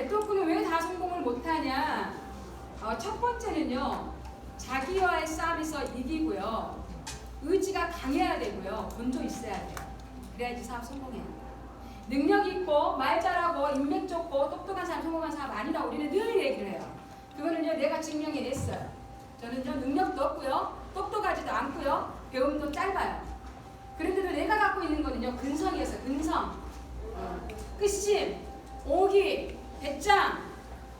네트워크는 왜 다 성공을 못하냐? 어, 첫 번째는요, 자기와의 싸움에서 이기고요, 의지가 강해야 되고요, 돈도 있어야 돼요. 그래야지 사업 성공해요. 능력 있고 말 잘하고 인맥 좋고 똑똑한 사람 성공한 사람 아니라고 우리는 늘 얘기를 해요. 그거는요 내가 증명해냈어요. 저는요 능력도 없고요 똑똑하지도 않고요 배움도 짧아요. 그런데도 내가 갖고 있는 거는요 근성이었어요. 근성, 어, 끝심, 오기, 배짱,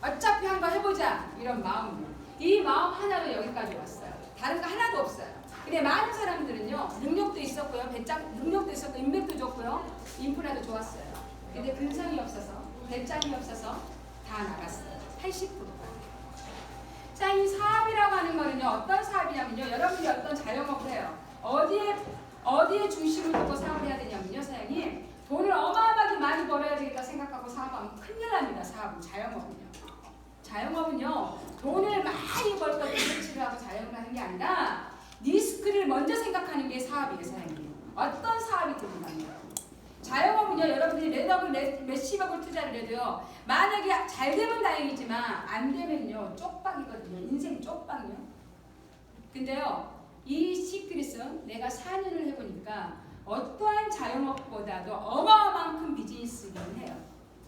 어차피 한거 해보자 이런 마음이요. 이 마음 하나로 여기까지 왔어요. 다른 거 하나도 없어요. 근데 많은 사람들은요 능력도 있었고요 배짱 능력도 있었고 인맥도 좋고요 인프라도 좋았어요. 근데 근성이 없어서 배짱이 없어서 다 나갔어요. 80%가. 자, 이 사업이라고 하는 거는요 어떤 사업이냐면요 여러분이 어떤 자영업을 해요. 어디에 어디에 중심을 두고 사업을 해야 되냐면요 사장님 돈을 어마어마하게 많이 벌어야 되겠다 생각하고 사업하면 큰일 납니다. 사업은 자영업은요. 자영업은요 돈을 많이 벌 것을 배치를 하고 자영업을 하는 게 아니라 리스크를 먼저 생각하는 게 사업이에요 사장님 어떤 사업이 들어가요 자영업은요 여러분들이 몇억을 몇, 몇십억을 투자를 해도요 만약에 잘 되면 다행이지만 안 되면요 쪽박이거든요 인생 쪽박이요 근데요 이 시크릿은 내가 4년을 해보니까 어떠한 자영업보다도 어마어마한 큰 비즈니스긴 해요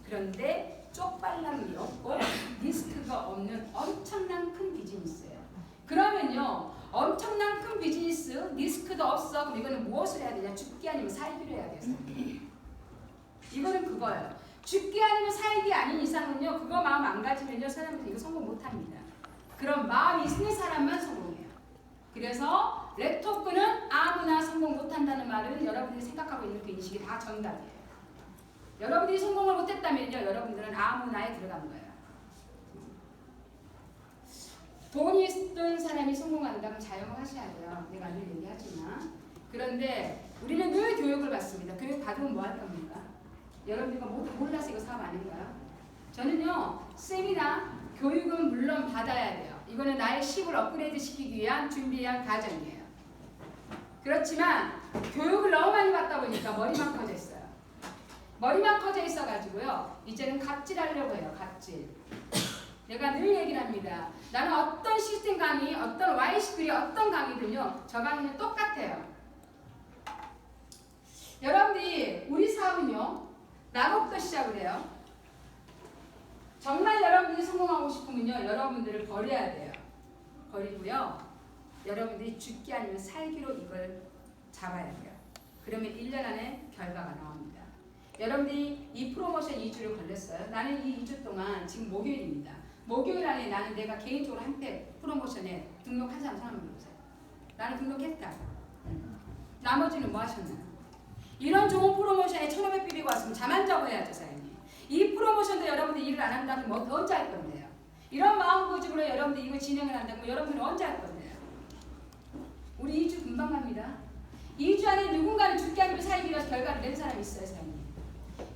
그런데 쪽발람이 없고 리스크가 없는 엄청난 큰 비즈니스예요. 그러면요, 엄청난 큰 비즈니스, 리스크도 없어. 그럼 이거는 무엇을 해야 되냐? 죽기 아니면 살기로 해야 돼요. 이거는 그거예요. 죽기 아니면 살기 아닌 이상은요, 그거 마음 안 가지면요, 사람들이 이거 성공 못 합니다. 그런 마음이 있는 사람만 성공해요. 그래서 랩토크는 아무나 성공 못 한다는 말은 여러분들이 생각하고 있는 그 인식이 다 정답이에요. 여러분들이 성공을 못했다면요, 여러분들은 아무나에 들어간 거예요. 돈이 있던 사람이 성공한다면 자영업 하셔야 돼요. 내가 늘 얘기하지만. 그런데 우리는 늘 교육을 받습니다. 교육 받으면 뭐 할 겁니까? 여러분 이거 모두 몰라서 이거 사업 아닌가요? 저는요, 세미나 교육은 물론 받아야 돼요. 이거는 나의 10을 업그레이드 시키기 위한 준비한 과정이에요. 그렇지만 교육을 너무 많이 받다 보니까 머리만 커져 있어요. 머리만 커져 있어가지고요. 이제는 갑질하려고 해요. 갑질. 내가 늘 얘기를 합니다. 나는 어떤 시스템 강의, 어떤 Y스쿨이 어떤 강의든요. 저 강의는 똑같아요. 여러분들이 우리 사업은요. 나로부터 시작을 해요. 정말 여러분들이 성공하고 싶으면요. 여러분들을 버려야 돼요. 버리고요. 여러분들이 죽기 아니면 살기로 이걸 잡아야 돼요. 그러면 1년 안에 결과가 나옵니다. 여러분들이 이 프로모션 2주를 걸렸어요. 나는 이 2주 동안 지금 목요일입니다. 목요일 안에 나는 내가 개인적으로 한때 프로모션에 등록한 사람 사람 보세요. 나는 등록했다. 나머지는 뭐 하셨나요? 이런 좋은 프로모션에 1,500 비비고 왔으면 잠 안 자고 해야죠, 사장님. 이 프로모션도 여러분들 일을 안 한다면 뭐 언제 할 건데요? 이런 마음고집으로 여러분들 이거 진행을 한다면 여러분들은 언제 할 건데요? 우리 2주 금방 갑니다. 2주 안에 누군가는 죽게 아니면 살기로 결과를 낸 사람이 있어요, 사장님.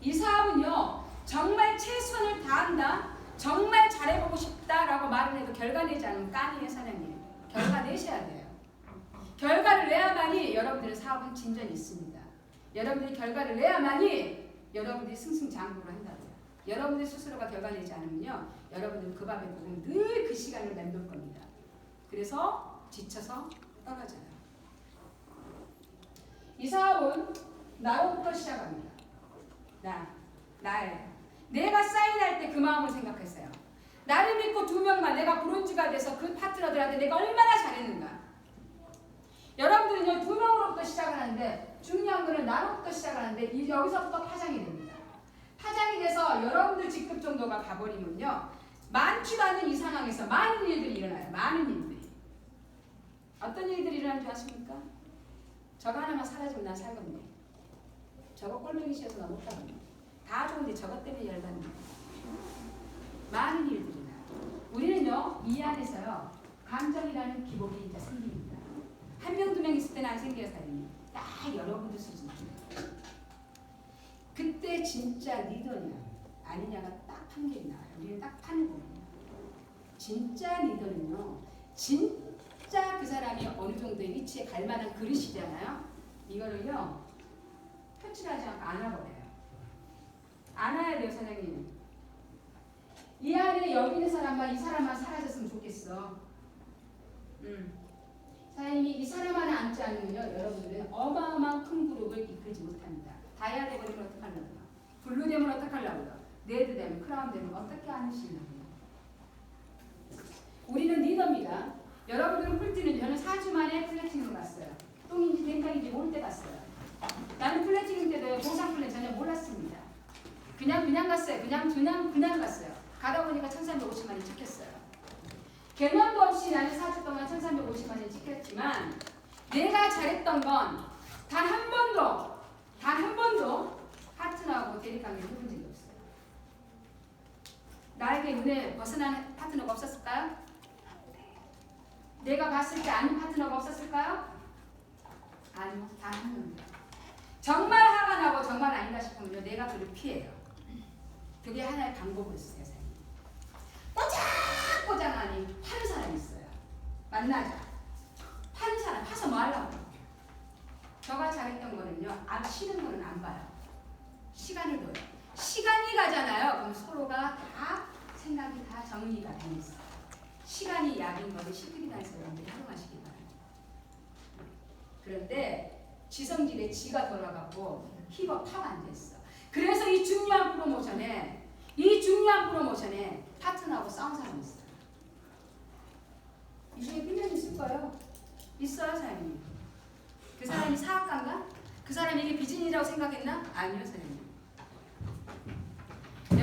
이 사업은요, 정말 최선을 다한다, 정말 잘해보고 싶다라고 말을 해도 결과 내지 않으면 깡이에요, 사장님. 결과 내셔야 돼요. 결과를 내야만이 여러분들의 사업은 진전이 있습니다. 여러분들이 결과를 내야만이 여러분들이 승승장구를 한다고요. 여러분들 스스로가 결과 내지 않으면요, 여러분들은 그 밥에 보면 늘 그 시간을 맴돌 겁니다. 그래서 지쳐서 떨어져요. 이 사업은 나로부터 시작합니다. 나, 나예요. 내가 사인할 때 그 마음을 생각했어요. 나를 믿고 두 명만 내가 브론즈가 돼서 그 파트너들한테 내가 얼마나 잘했는가. 여러분들은요 두 명으로부터 시작을 하는데 중요한 거는 나로부터 시작하는데 이 여기서부터 파장이 됩니다. 파장이 돼서 여러분들 직급 정도가 가버리면요 많지도 않은 이 상황에서 많은 일들이 일어나요. 많은 일들이. 어떤 일들이 일어나는 줄 아십니까? 저거 하나만 사라지면 난 살겠네. 저거 꼴보기 싫어서 나 못하겠네. 다 좋은데 저것 때문에 열받네. 많은 일들이 나요. 우리는요, 이 안에서요, 감정이라는 기복이 이제 생깁니다. 한 명, 두 명 있을 때는 안 생겨요, 사장님. 딱 여러분들 수준. 진짜 리더냐, 아니냐가 딱 판결이 나와요. 우리는 딱 판을 보거든요. 진짜 리더는요, 진짜 그 사람이 어느 정도의 위치에 갈 만한 그릇이잖아요. 이거를요, 표출하지 않고 안아버려요. 안아야 돼요, 사장님. 이 안에 여기 있는 사람만 이 사람만 사라졌으면 좋겠어. 음. 사장님이 이 사람 하나 앉지 않으면요 여러분들은 어마어마한 큰 그룹을 이끌지 못합니다. 다이아 되버리면 어떡하려고요? 블루 되면 어떡하려고요? 레드 되면 크라운 되면 어떻게 하시려고요? 우리는 리더입니다. 여러분들은 폴티는 저는 4주 만에 플래티넘을 갔어요. 똥인지 된장인지 모를 때 갔어요. 나는 플래티넘 때도 보상 플랜 전혀 몰랐습니다. 그냥 그냥 갔어요. 그냥 그냥 그냥 갔어요. 가다 보니까 1,350만 원 찍혔어요. 개념도 없이 나는 4주 동안 1,350만 원 찍혔지만 내가 잘했던 건 단 한 번도 단 한 번도 파트너하고 대립관계를 해본 적이 없어요. 나에게 눈에 벗어나는 파트너가 없었을까요? 내가 봤을 때 아닌 파트너가 없었을까요? 아니요, 단한 번도. 정말 화가 나고 정말 아니다 싶으면요, 내가 그를 피해요. 그게 하나의 방법이었어요, 선생님. 꼬장꼬장하니 파는 사람이 있어요. 만나자. 파는 사람, 파서 뭐 하려고? 저가 잘했던 거는요, 안 싫은 거는 안 봐요. 시간을 둬요. 시간이 가잖아요. 그럼 서로가 다 생각이 다 정리가 돼 있어요. 시간이 약인 거를 다해서 여러분들이 활용하시기 바랍니다. 그런데 지성질의 지가 돌아가고 힙업 파가 안 됐어. 그래서 이 중요한 프로모션에 이 중요한 프로모션에 파트너하고 싸운 사람이 있어요. 이 중에 삐져 있을 거예요. 있어요, 사장님. 그 사람이 사학가인가? 그 사람이 이게 비즈니스라고 생각했나? 아니요, 사장님.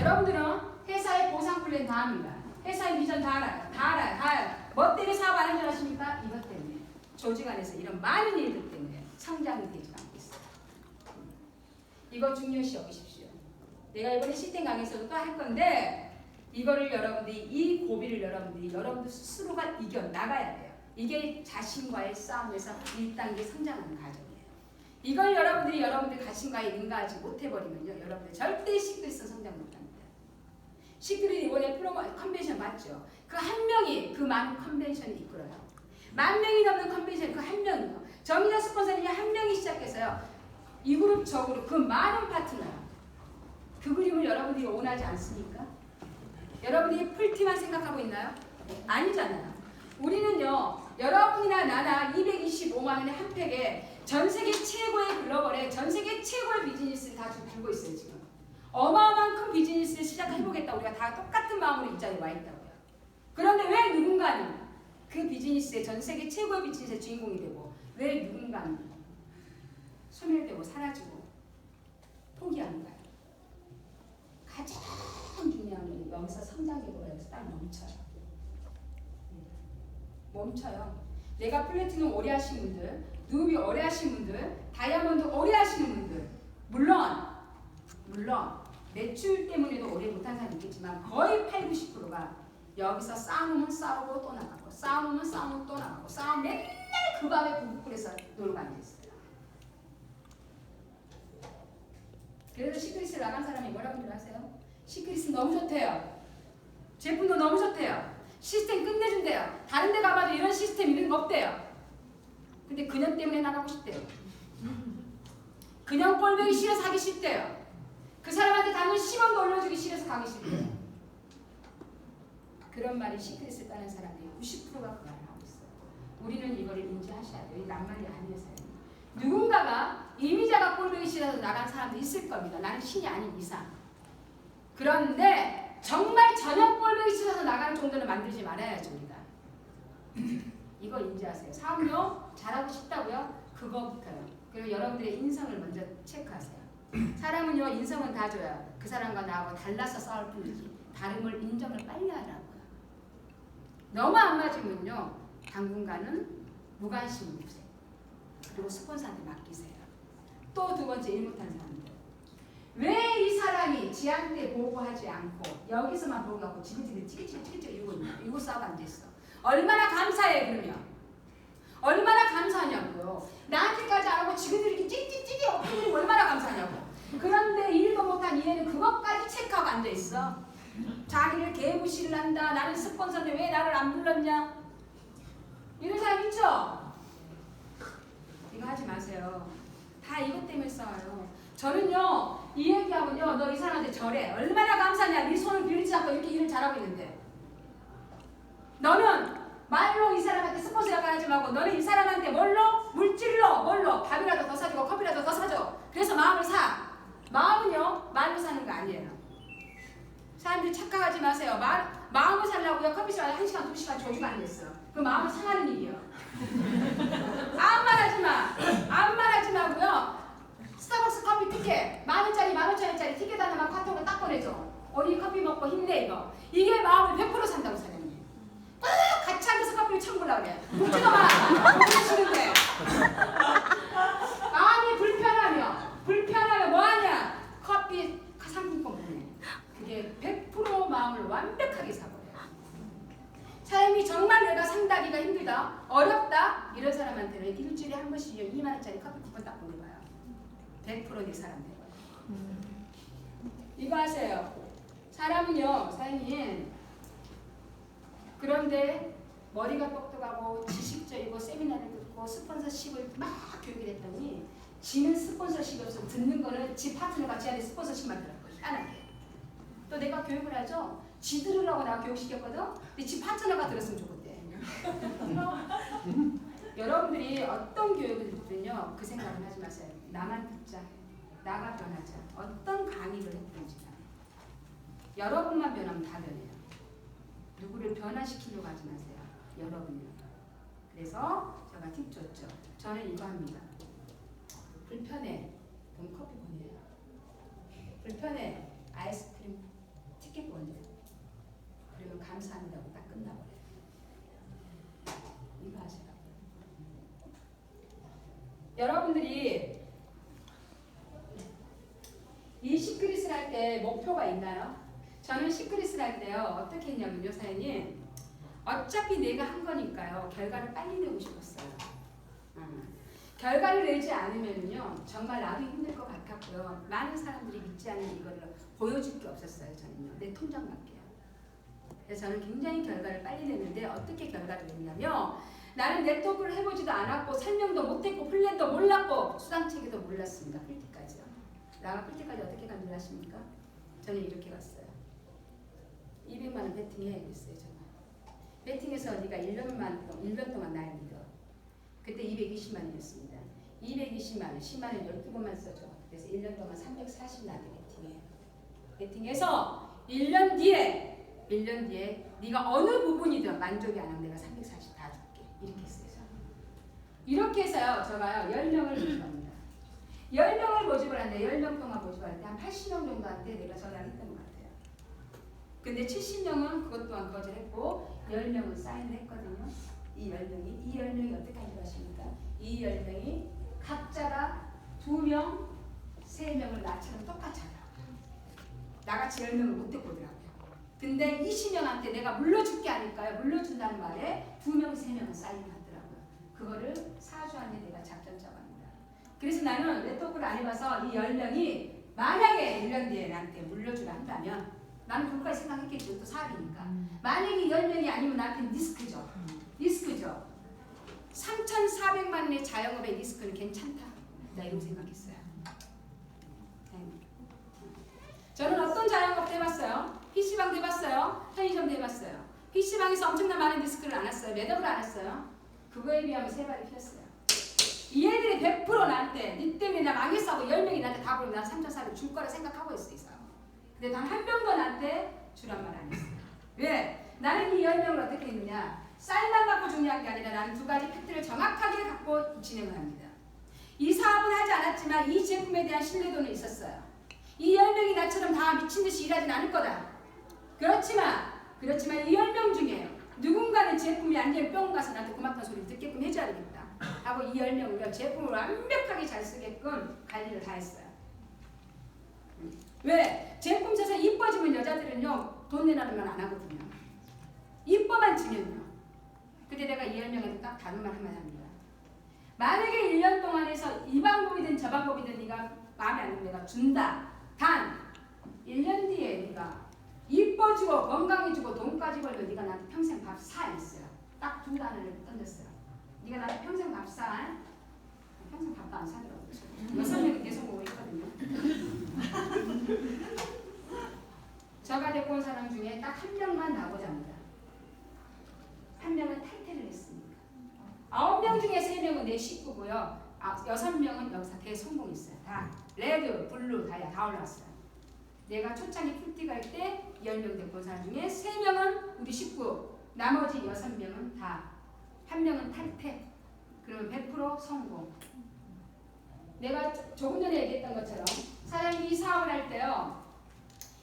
여러분들은 회사의 보상 플랜 다 합니다. 회사의 비전 다 알아요. 다 알아요. 다 알아요. 뭐 때문에 사업 안 하는 줄 아십니까? 이것 때문에. 조직 안에서 이런 많은 일들 때문에 성장이 되지 않고 있어요. 이거 중요시 여기십시오. 내가 이번에 시스템 강의에서도 또 할 건데 이거를 여러분들이 이 고비를 여러분들이 여러분들 스스로가 이겨 나가야 돼요. 이게 자신과의 싸움에서 1단계 성장하는 과정이에요. 이걸 여러분들이 여러분들 자신과의 능가하지 못해버리면요. 여러분들 절대 시크릿은 성장 못합니다. 시크릿 이번에 프로모 컨벤션 맞죠? 그 한 명이 그 많은 컨벤션을 이끌어요. 만 명이 넘는 컨벤션 그 한 명이요. 정의자 스폰서님이 한 명이 시작해서요. 이 그룹 저 그룹 그 많은 파트너 그 그림을 여러분들이 원하지 않습니까? 여러분들이 풀티만 생각하고 있나요? 아니잖아요. 우리는요, 여러분이나 나나 225만 원의 한 팩에 전 세계 최고의 글로벌에 전 세계 최고의 비즈니스를 다 들고 있어요, 지금. 어마어마한 큰 비즈니스를 시작해보겠다. 우리가 다 똑같은 마음으로 이 자리에 와 있다고요. 그런데 왜 누군가는 그 비즈니스의 전 세계 최고의 비즈니스의 주인공이 되고 왜 누군가는 소멸되고 사라지고 포기하는가요? 가장 중요한 건 여기서 성장적으로 여기서 딱 멈춰요. 멈춰요. 내가 플래티넘 오래 하신 분들, 누비 오래 하신 분들, 다이아몬드 오래 하시는 분들, 물론 물론 매출 때문에도 오래 못한 사람이 있겠지만 거의 8, 90%가 여기서 싸우면 싸우고 또 나가고 싸우면 싸우고 또 나가고 싸움 맨날 그 밤에 부부풀에서 놀고 앉아있어요. 그래서 시크릿을 나간 사람이 뭐라고 들 아세요? 시크릿은 너무 좋대요. 제품도 너무 좋대요. 시스템 끝내준대요. 다른 데 가봐도 이런 시스템 이런 거 없대요. 근데 그년 때문에 나가고 싶대요. 그냥 꼴보기 싫어서 하기 싫대요. 그 사람한테 단돈 10원도 올려주기 싫어서 가기 싫대요. 그런 말이 시크릿을 따는 사람들이 90%가 그 말을 하고 있어요. 우리는 이거를 인지하셔야 돼요. 이 낱말이 사장님. 누군가가 이미자가 꼴보기 싫어서 나간 사람도 있을 겁니다. 나는 신이 아닌 이상. 그런데 정말 전혀 꼴보기 싫어서 나가는 정도는 만들지 말아야죠, 우리가. 이거 인지하세요. 사업료 잘하고 싶다고요? 그거부터요. 그리고 여러분들의 인성을 먼저 체크하세요. 사람은요, 인성은 다 줘요. 그 사람과 나하고 달라서 싸울 뿐이지. 다름을 인정을 빨리 하라고요. 너무 안 맞으면요, 당분간은 무관심 주세요. 그리고 스폰서한테 맡기세요. 또 두 번째 일 못한 사람들. 왜 이 사람이 지한테 보고하지 않고 여기서만 보고하고 지그지그 이러고 있냐? 이거 싸우고 앉아있어. 얼마나 감사해 그러면. 얼마나 감사하냐고요. 나한테까지 안 하고 지그들이 찌릿찌릿 엎드리고 얼마나 감사하냐고. 그런데 일도 못한 얘는 그것까지 체크하고 앉아 있어. 자기를 개무시를 한다. 나는 스폰서인데 왜 나를 안 불렀냐? 이런 사람 있죠? 이거 하지 마세요. 다 이것 때문에 싸워요. 저는요, 이 얘기하면요, 너 이 사람한테 절해. 얼마나 감사냐? 아니야. 네 손을 빌리지 않고 이렇게 일을 잘하고 있는데. 너는 말로 이 사람한테 스폰서 역할 하지 말고 너는 이 사람한테 뭘로? 물질로 뭘로? 밥이라도 더 사주고 커피라도 더 사줘. 그래서 마음을 사. 마음은요 말로 사는 거 아니에요. 사람들이 착각하지 마세요. 말, 마음을 살려고요 커피 시간에 한 시간 두 시간 조기가 안 됐어요. 그 마음을 상하는 일이에요. 아무 말 하지 마. 아무 말 하지 마고요. 스타벅스 커피 티켓 만 원짜리 만 원짜리짜리 티켓 하나만 카톡으로 딱 보내줘. 우리 커피 먹고 힘내 이거. 이게 마음을 100% 산다고 사장님. 꼭 같이 앉아서 커피를 청구라 그래. 묻지도 마. 묻지는데. 마음이 불편하며 불편하면 뭐하냐? 커피 상품권 보내. 그게 100% 마음을 완벽하게 사버려요. 삶이 정말 내가 상다기가 힘들다, 어렵다 이런 사람한테는 일주일에 한 번씩 2만 원짜리 커피 쿠폰 딱 보내봐요. 100%네 사람 되고요. 이거 하세요. 사람은요, 사장님. 그런데 머리가 똑똑하고 지식적이고 세미나를 듣고 스폰서십을 막 교육을 했더니 지는 스폰서십이 없어 듣는 거는 지 파트너가 지한테 스폰서십만 들었고 희한하게. 또 내가 교육을 하죠. 지 들으라고 내가 교육시켰거든. 근데 지 파트너가 들었으면 좋겠대. 여러분들이 어떤 교육을 듣든요. 그 생각은 하지 마세요. 나만 듣자. 나가 변하자. 어떤 강의를 했든지 간에. 여러분만 변하면 다 변해요. 누구를 변화시키려고 하지 마세요. 여러분이요. 그래서 제가 팁 줬죠. 저는 이거 합니다. 불편해. 그럼 커피 보내요. 불편해. 아이스크림 티켓 보내요. 그러면 감사합니다고 딱 끝나버려요. 이거 하시라고요. 여러분들이 이 시크릿을 할 때 목표가 있나요? 저는 시크릿을 할 때요. 어떻게 했냐면요 사장님. 어차피 내가 한 거니까요. 결과를 빨리 내고 싶었어요. 음. 결과를 내지 않으면요 정말 나도 힘들 것 같았고요. 많은 사람들이 믿지 않는 이거를 보여줄 게 없었어요 저는요. 내 통장밖에요. 그래서 저는 굉장히 결과를 빨리 냈는데 어떻게 결과를 냈냐면 나는 네트워크를 해보지도 않았고 설명도 못했고 플랜도 몰랐고 수당체계도 몰랐습니다 나가 풀 때까지 어떻게 간 줄 아십니까? 저는 이렇게 갔어요. 200만 원 베팅해야겠어요 저는. 베팅해서 네가 1년만 1년 동안 날 믿어. 그때 220만 원이었습니다. 220만 원 10만 원 12번만 써줘. 그래서 1년 동안 340만 원 베팅해요 베팅해서 1년 뒤에 1년 뒤에 네가 어느 부분이든 만족이 안 하면 내가 340 다 줄게. 이렇게 했어요. 이렇게 해서요 저가요 10명을 모집합니다 10명을 모집을 하는데 10명 동안 모집할 때 한 80명 정도한테 내가 전화를 했던 것 같아요 근데 70명은 그것 또한 거절했고 10명은 사인을 했거든요. 이 10명이 이 10명이 어떻게 줄 아십니까? 이 10명이 각자가 2명, 3명을 나처럼 하더라고요. 나같이 10명을 못 데리고 오더라고요. 근데 20명한테 내가 물려줄게 하니까요. 물려준다는 말에 2명, 3명은 사인을 하더라고요. 그거를 4주 안에 내가 작전. 그래서 나는 네트워크를 안 해봐서 이 10명이 만약에 1년 뒤에 나한테 물려주라 한다면 나는 그것까지 생각했겠죠. 또 사업이니까. 만약에 10명이 아니면 나한테 리스크죠. 리스크죠. 3,400만 원의 자영업의 리스크는 괜찮다. 나 이런 생각했어요. 네. 저는 어떤 자영업도 해봤어요. PC방도 해봤어요. 편의점도 해봤어요. PC방에서 엄청난 많은 리스크를 안았어요. 매듭을 안았어요. 그거에 비하면 세 발이 피었어요. 이 애들이 100% 나한테 니 때문에 나 망했어 하고 10명이 나한테 다 부르면 난 3,400 줄 거라 생각하고 있어. 근데 단 한 명도 나한테 주란 말 안 했어요. 왜? 나는 이 10명을 어떻게 했느냐? 쌀만 갖고 중요한 게 아니라 나는 두 가지 팩트를 정확하게 갖고 진행을 합니다. 이 사업은 하지 않았지만 이 제품에 대한 신뢰도는 있었어요. 이 10명이 나처럼 다 미친 듯이 일하진 않을 거다. 그렇지만, 그렇지만 이 10명 중에 누군가는 제품이 안 되면 병원 가서 나한테 고맙다는 소리를 듣게끔 해줘야 되겠다. 이 10명을요, 제품을 완벽하게 잘 쓰게끔 관리를 다 했어요. 왜? 제품 사서 이뻐지면 여자들은요 돈 내라는 말 안 하거든요. 이뻐만 지면요. 근데 내가 이 열명한테 딱 다른 말 한마디 합니다. 만약에 1년 동안 해서 이 방법이든 저 방법이든 네가 마음에 안 들면 내가 준다. 단 1년 뒤에 네가 이뻐지고 건강해지고 돈까지 벌면 네가 나한테 평생 밥 사 있어요. 딱 두 단어를 던졌어요. 네가 나한테 평생 밥 사. 평생 밥도 안 사더라고요. 여섯 명이 계속 오고 있거든요. 저가 중에 딱 한 명만 나오자 합니다. 한 명은 탈퇴를 했습니다. 아홉 명 중에 세 명은 내 식구고요. 아, 여섯 명은 여기서 대성공했어요. 다 레드, 블루, 다야 다 올라왔어요. 내가 초창기 풀티 갈때열명 데리고 온 사람 중에 세 명은 우리 식구, 나머지 여섯 명은 다 한 명은 탈퇴. 그러면 100% 성공. 내가 조- 조금 전에 얘기했던 것처럼 사장님이 이 사업을 할 때요.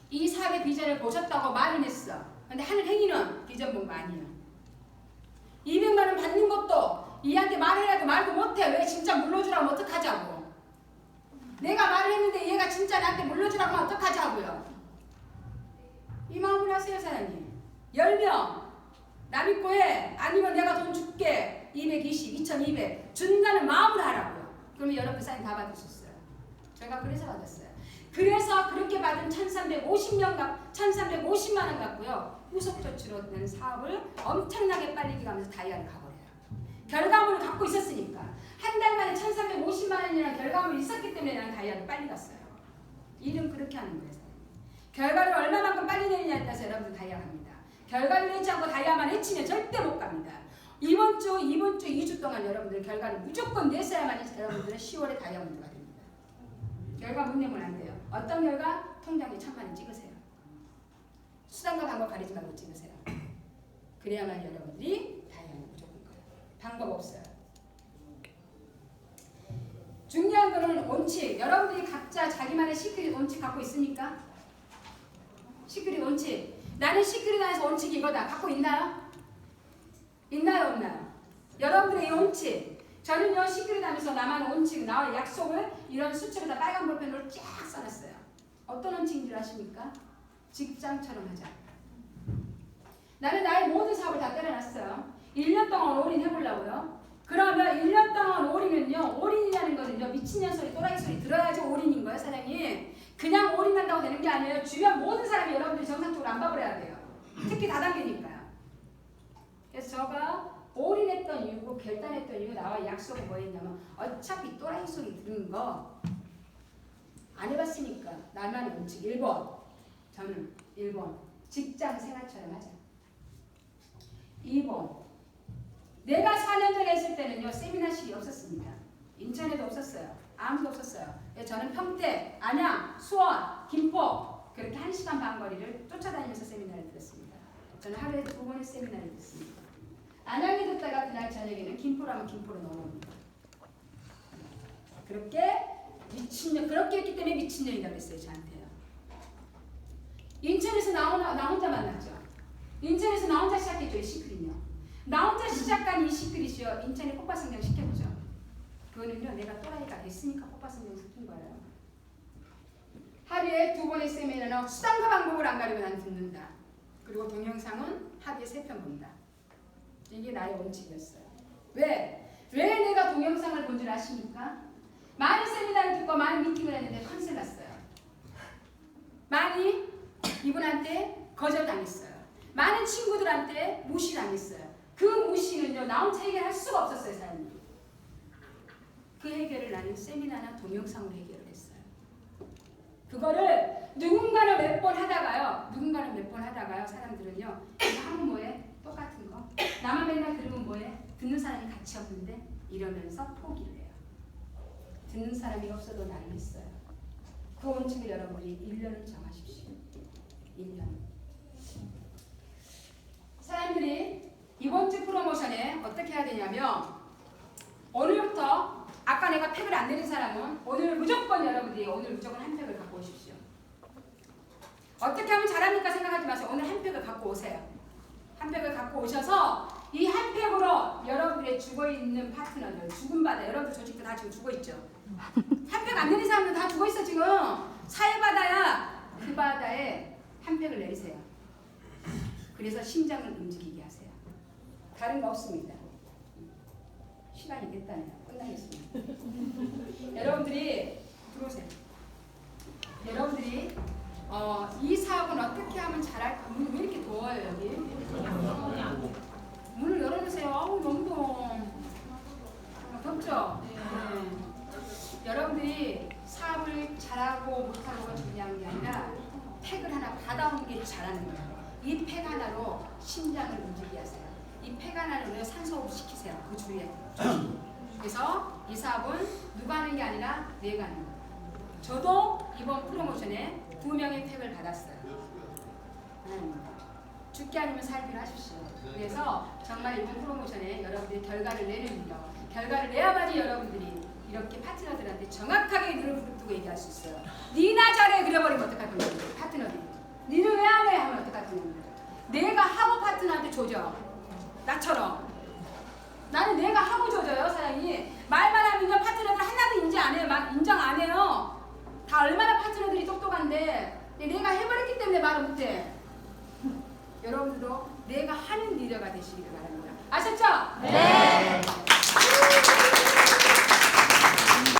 이 사업의 비전을 보셨다고 말은 했어. 근데 하는 행위는 비전 본거 아니에요. 200만 원 받는 것도 이한테 말해라도 말도 못해. 왜 진짜 물러주라면 어떡하자고. 내가 말을 했는데 얘가 진짜 나한테 물러주라고 하면 어떡하자고요. 이 마음을 하세요 사장님. 10명 나 믿고 해. 아니면 내가 돈 줄게. 220, 2200 준다는 마음으로 하라고요. 그러면 여러분 사인 다 받으셨어요. 제가 그래서 받았어요. 그래서 그렇게 받은 1350명, 1350만 원 갖고요. 후속 조치로 낸 사업을 엄청나게 빨리 가면서 다이아를 가버려요. 결과물을 갖고 있었으니까. 한 달 만에 1350만 원이라는 결과물이 있었기 때문에 나는 다이아를 빨리 갔어요. 일은 그렇게 하는 거예요. 결과를 얼마만큼 빨리 내느냐에 따라서 여러분 다이아 갑니다. 결과를 내지 않고 다이아만 해치면 절대 못 갑니다. 이번 주, 이번 주 2주 동안 여러분들 결과를 무조건 냈어야만 여러분들은 10월에 다이아몬드가 됩니다. 결과 못 내면 안 돼요. 어떤 결과? 통장에 천만 원 찍으세요. 수단과 방법 가리지 말고 찍으세요. 그래야만 여러분들이 다이아몬드 무조건 가요. 방법 없어요. 중요한 거는 원칙. 여러분들이 각자 자기만의 시크릿 원칙 갖고 있습니까? 시크릿 원칙. 나는 시크릿 안에서 원칙이 이거다. 갖고 있나요? 있나요? 없나요? 여러분들의 이 원칙. 저는요, 시크릿 하면서 나만 원칙, 나와 약속을 이런 수첩에다 빨간 볼펜으로 쫙 써놨어요. 어떤 원칙인 줄 아십니까? 직장처럼 하자. 나는 나의 모든 사업을 다 때려놨어요. 1년 동안 올인 해보려고요. 그러면 1년 동안 올인은요, 올인이라는 거는요, 미친년 소리, 또라이 소리 들어야지 올인인 거예요, 사장님. 그냥 올인한다고 되는 게 아니에요. 주변 모든 사람이 여러분들이 정상적으로 안밥을 해야 돼요. 특히 다단계니까요. 그래서 제가 올인했던 이유고 결단했던 이유 나와 약속이 뭐였냐면 어차피 또라이 소리 들은 거 안 해봤으니까 나만의 원칙 1번 저는 1번 직장 생활처럼 하자 2번 내가 4년 전에 했을 때는요 세미나실이 없었습니다 인천에도 없었어요 아무도 없었어요 그래서 저는 평택, 안양, 수원, 김포 그렇게 1시간 반 거리를 쫓아다니면서 세미나를 들었습니다 저는 하루에 두 번의 세미나를 듣습니다 안양에 듣다가 그날 저녁에는 김포라면 김포로 넘어옵니다 그렇게 미친년 그렇게 했기 때문에 미친년이라고 했어요 저한테요. 인천에서 나 혼자, 나 혼자 만났죠. 인천에서 나 혼자 시작했죠 이 시크릿요. 나 혼자 시작한 이 시크릿이요 인천에 폭파성경 시켜보죠. 그거는요 내가 또라이가 됐으니까 폭파성경 시킨 거예요. 하루에 두 번의 세미나는 수단과 방법을 안 가리고 난 듣는다. 그리고 동영상은 하루에 세 편 본다. 이게 나의 원칙이었어요. 왜? 왜 내가 동영상을 본 줄 아십니까? 많은 세미나를 듣고 많은 미팅을 했는데 컨셉 났어요. 많이 이분한테 거절당했어요. 많은 친구들한테 무시당했어요. 그 무시는요, 나 혼자 해결할 수가 없었어요, 사장님. 그 해결을 나는 세미나나 동영상으로 해결을 했어요. 그거를 누군가는 몇 번 하다가요, 누군가는 몇 번 하다가요, 사람들은요, 이거 하면 뭐해? 똑같은 거. 나만 맨날 들으면 뭐해? 듣는 사람이 같이 없는데? 이러면서 포기를 해요. 듣는 사람이 없어도 나는 했어요. 그 원칙을 여러분이 1년을 정하십시오. 1년. 사람들이 이번 주 프로모션에 어떻게 해야 되냐면 오늘부터 아까 내가 팩을 안 내린 사람은 오늘 무조건 여러분들이 오늘 무조건 한 팩을 갖고 오십시오. 어떻게 하면 잘합니까 생각하지 마세요. 오늘 한 팩을 갖고 오세요. 한 팩을 갖고 오셔서 이 한 팩으로 여러분들의 죽어 있는 파트너들, 죽은 바다, 여러분들 조직도 다 지금 죽어 있죠. 한 팩 안 내린 사람들 다 죽어 있어 지금. 사회 바다야. 그 바다에 한 팩을 내리세요. 그래서 심장을 움직이게 하세요. 다른 거 없습니다. 시간이 됐다네요. 끝나겠습니다. 여러분들이 들어오세요. 여러분들이 어, 이 사업은 어떻게 하면 잘할까? 문이 왜 이렇게 더워요 여기? 문을 열어주세요. 아우 너무 더워. 아, 덥죠? 네. 여러분들이 사업을 잘하고 못하고가 중요한 게 아니라 팩을 하나 받아오는 게 잘하는 거예요. 이 팩 하나로 심장을 움직이게 하세요. 이팩 하나로 산소 호흡 시키세요. 그 주위에. 그래서 이 사업은 누가 하는 게 아니라 내가 하는 거예요. 저도 이번 프로모션에 두 명의 팩을 받았어요. 하나님. 죽게 아니면 살기로 하십시오. 그래서 정말 이번 프로모션에 여러분들이 결과를 내는요. 결과를 내야만이 여러분들이 이렇게 파트너들한테 정확하게 눈을 부릅뜨고 얘기할 수 있어요. 니나 잘해 그래버리면 어떡할 건지 파트너들이. 니는 왜 안 해? 하면 어떡할 건지. 내가 하고 파트너한테 조져. 나처럼. 나는 내가 하고 조져요 사장님. 말만 하면 파트너들 하나도 인정 안 해요. 막 인정 안 해요. 다 얼마나 파트너들이 똑똑한데 내가 해버렸기 때문에 말을 못해. 여러분들도 내가 하는 리더가 되시기를 바랍니다. 아셨죠? 네.